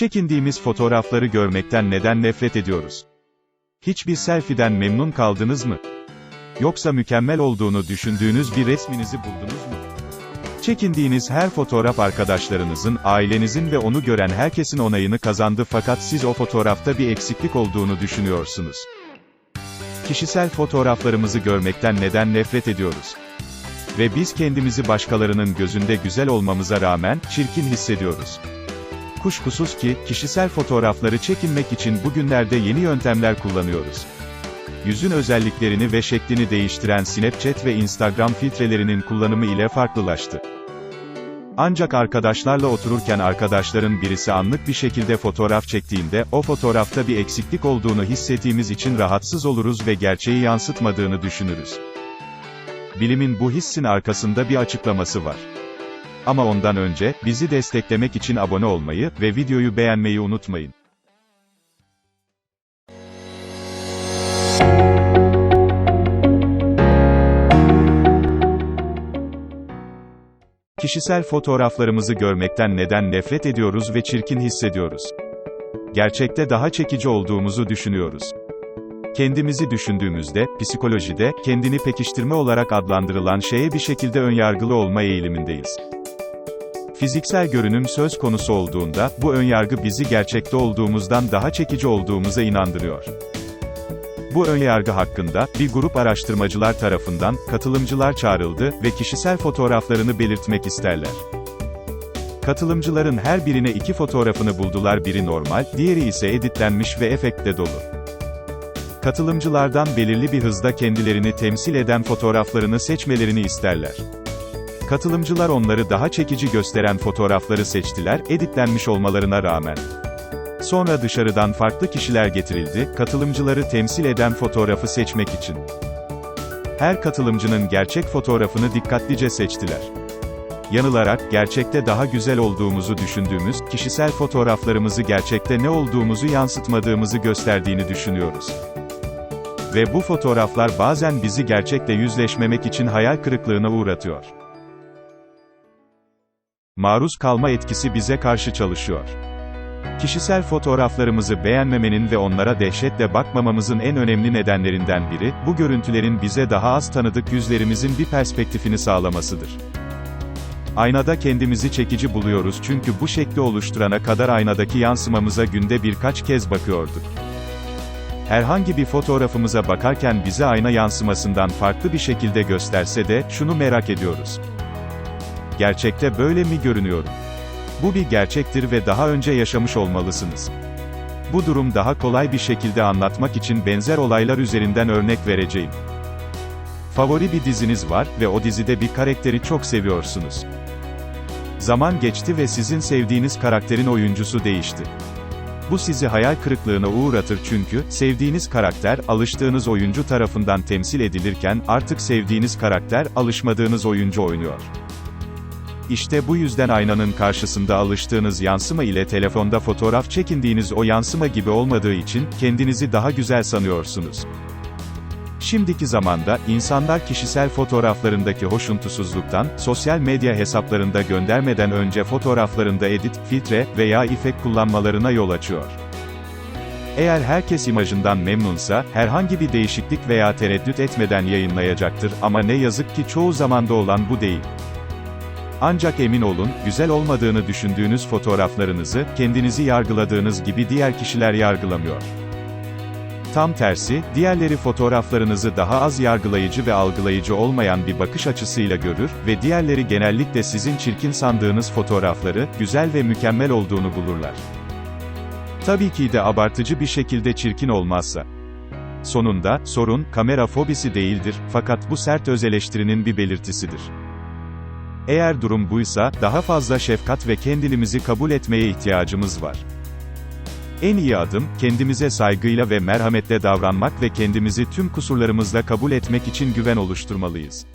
Çekindiğimiz fotoğrafları görmekten neden nefret ediyoruz? Hiçbir selfie'den memnun kaldınız mı? Yoksa mükemmel olduğunu düşündüğünüz bir resminizi buldunuz mu? Çekindiğiniz her fotoğraf arkadaşlarınızın, ailenizin ve onu gören herkesin onayını kazandı fakat siz o fotoğrafta bir eksiklik olduğunu düşünüyorsunuz. Kişisel fotoğraflarımızı görmekten neden nefret ediyoruz? Ve biz kendimizi başkalarının gözünde güzel olmamıza rağmen, çirkin hissediyoruz. Kuşkusuz ki, kişisel fotoğrafları çekinmek için bugünlerde yeni yöntemler kullanıyoruz. Yüzün özelliklerini ve şeklini değiştiren Snapchat ve Instagram filtrelerinin kullanımı ile farklılaştı. Ancak arkadaşlarla otururken arkadaşların birisi anlık bir şekilde fotoğraf çektiğinde, o fotoğrafta bir eksiklik olduğunu hissettiğimiz için rahatsız oluruz ve gerçeği yansıtmadığını düşünürüz. Bilimin bu hissin arkasında bir açıklaması var. Ama ondan önce, bizi desteklemek için abone olmayı ve videoyu beğenmeyi unutmayın. Kişisel fotoğraflarımızı görmekten neden nefret ediyoruz ve çirkin hissediyoruz? Gerçekte daha çekici olduğumuzu düşünüyoruz. Kendimizi düşündüğümüzde, psikolojide, kendini pekiştirme olarak adlandırılan şeye bir şekilde önyargılı olma eğilimindeyiz. Fiziksel görünüm söz konusu olduğunda, bu önyargı bizi gerçekte olduğumuzdan daha çekici olduğumuza inandırıyor. Bu önyargı hakkında, bir grup araştırmacılar tarafından, katılımcılar çağrıldı ve kişisel fotoğraflarını belirtmek isterler. Katılımcıların her birine iki fotoğrafını buldular biri normal, diğeri ise editlenmiş ve efektle dolu. Katılımcılardan belirli bir hızda kendilerini temsil eden fotoğraflarını seçmelerini isterler. Katılımcılar onları daha çekici gösteren fotoğrafları seçtiler, editlenmiş olmalarına rağmen. Sonra dışarıdan farklı kişiler getirildi, katılımcıları temsil eden fotoğrafı seçmek için. Her katılımcının gerçek fotoğrafını dikkatlice seçtiler. Yanılarak, gerçekte daha güzel olduğumuzu düşündüğümüz, kişisel fotoğraflarımızı gerçekte ne olduğumuzu yansıtmadığımızı gösterdiğini düşünüyoruz. Ve bu fotoğraflar bazen bizi gerçekle yüzleşmemek için hayal kırıklığına uğratıyor. Maruz kalma etkisi bize karşı çalışıyor. Kişisel fotoğraflarımızı beğenmemenin ve onlara dehşetle bakmamamızın en önemli nedenlerinden biri, bu görüntülerin bize daha az tanıdık yüzlerimizin bir perspektifini sağlamasıdır. Aynada kendimizi çekici buluyoruz çünkü bu şekli oluşturana kadar aynadaki yansımamıza günde birkaç kez bakıyorduk. Herhangi bir fotoğrafımıza bakarken bize ayna yansımasından farklı bir şekilde gösterse de, şunu merak ediyoruz. Gerçekte böyle mi görünüyorum? Bu bir gerçektir ve daha önce yaşamış olmalısınız. Bu durum daha kolay bir şekilde anlatmak için benzer olaylar üzerinden örnek vereceğim. Favori bir diziniz var ve o dizide bir karakteri çok seviyorsunuz. Zaman geçti ve sizin sevdiğiniz karakterin oyuncusu değişti. Bu sizi hayal kırıklığına uğratır çünkü, sevdiğiniz karakter, alıştığınız oyuncu tarafından temsil edilirken, artık sevdiğiniz karakter, alışmadığınız oyuncu oynuyor. İşte bu yüzden aynanın karşısında alıştığınız yansıma ile telefonda fotoğraf çekindiğiniz o yansıma gibi olmadığı için, kendinizi daha güzel sanıyorsunuz. Şimdiki zamanda, insanlar kişisel fotoğraflarındaki hoşuntusuzluktan, sosyal medya hesaplarında göndermeden önce fotoğraflarında edit, filtre veya efekt kullanmalarına yol açıyor. Eğer herkes imajından memnunsa, herhangi bir değişiklik veya tereddüt etmeden yayınlayacaktır ama ne yazık ki çoğu zamanda olan bu değil. Ancak emin olun, güzel olmadığını düşündüğünüz fotoğraflarınızı, kendinizi yargıladığınız gibi diğer kişiler yargılamıyor. Tam tersi, diğerleri fotoğraflarınızı daha az yargılayıcı ve algılayıcı olmayan bir bakış açısıyla görür ve diğerleri genellikle sizin çirkin sandığınız fotoğrafları, güzel ve mükemmel olduğunu bulurlar. Tabii ki de abartıcı bir şekilde çirkin olmazsa. Sonunda, sorun, kamera fobisi değildir, fakat bu sert öz eleştirinin bir belirtisidir. Eğer durum buysa, daha fazla şefkat ve kendimizi kabul etmeye ihtiyacımız var. En iyi adım, kendimize saygıyla ve merhametle davranmak ve kendimizi tüm kusurlarımızla kabul etmek için güven oluşturmalıyız.